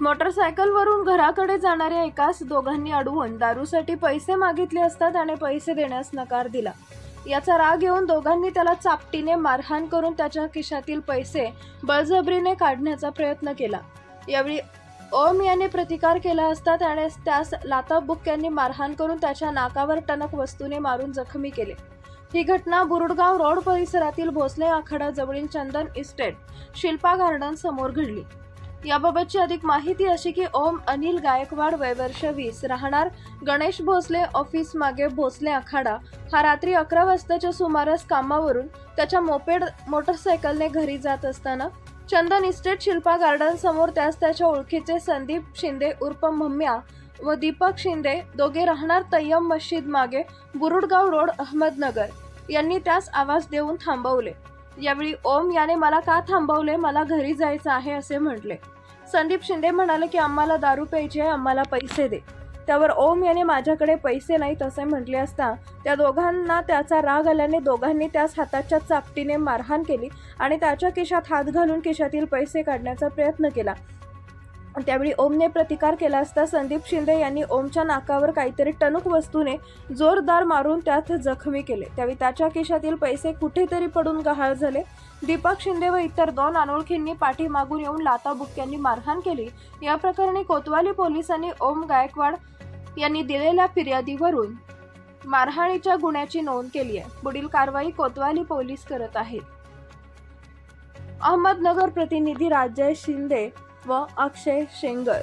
मोटरसायकलवरून घराकडे जाणाऱ्या एकास दोघांनी अडवून दारूसाठी पैसे मागितले असता त्याने पैसे देण्यास नकार दिला. याचा राग येऊन दोघांनी त्याला चापटीने मारहाण करून त्याच्या खिशातील पैसे बळजबरीने काढण्याचा प्रयत्न केला. यावेळी ओम याने प्रतिकार केला असता त्याने त्यास लाताबुक्क्यांनी मारहाण करून त्याच्या नाकावर टणक वस्तूने मारून जखमी केले. ही घटना बुरुडगाव रोड परिसरातील भोसले आखाडा जवळील चंदन इस्टेट शिल्पा गार्डन समोर घडली. याबाबतची अधिक माहिती अशी की ओम अनिल गायकवाड वय वर्ष वीस राहणार गणेश भोसले ऑफिस मागे भोसले आखाडा. हा रात्री अकरा वाजताच्या सुमारास कामावरून त्याच्या मोपेड मोटरसायकलने घरी जात असताना चंदन इस्टेट शिल्पा गार्डन समोर त्यास त्याच्या ओळखीचे संदीप शिंदे उर्फ मम्म्या व दीपक शिंदे दोघे राहणार तय्यम मशीद मागे बुरुडगाव रोड अहमदनगर. यांनी त्यास आवाज देऊन थांबवले. यावेळी ओम याने मला का थांबवले? मला घरी जायचं आहे असे म्हटले. संदीप शिंदे म्हणाले की आम्हाला दारू प्यायची आहे आम्हाला पैसे दे. त्यावर ओम याने माझ्याकडे पैसे नाहीत असे म्हटले असता त्या दोघांना त्याचा राग आल्याने दोघांनी त्यास हाताच्या चापटीने मारहाण केली आणि त्याच्या खिशात हात घालून खिशातील पैसे काढण्याचा प्रयत्न केला. त्यावेळी ओमने प्रतिकार केला असता संदीप शिंदे यांनी ओमच्या नाकावर काहीतरी टणूक वस्तूने जोरदार मारून त्यात जखमी केले. त्यावेळी त्याच्या केशातील पैसे कुठेतरी पडून गहाळ झाले. दीपक शिंदे व इतर दोन अनोळखींनी पाठीमागून येऊन लाताबुक्क्यांनी मारहाण केली. या प्रकरणी कोतवाली पोलिसांनी ओम गायकवाड यांनी दिलेल्या फिर्यादीवरून मारहाणीच्या गुन्ह्याची नोंद केली आहे. पुढील कारवाई कोतवाली पोलीस करत आहेत. अहमदनगर प्रतिनिधी राजय शिंदे व अक्षय शेंगर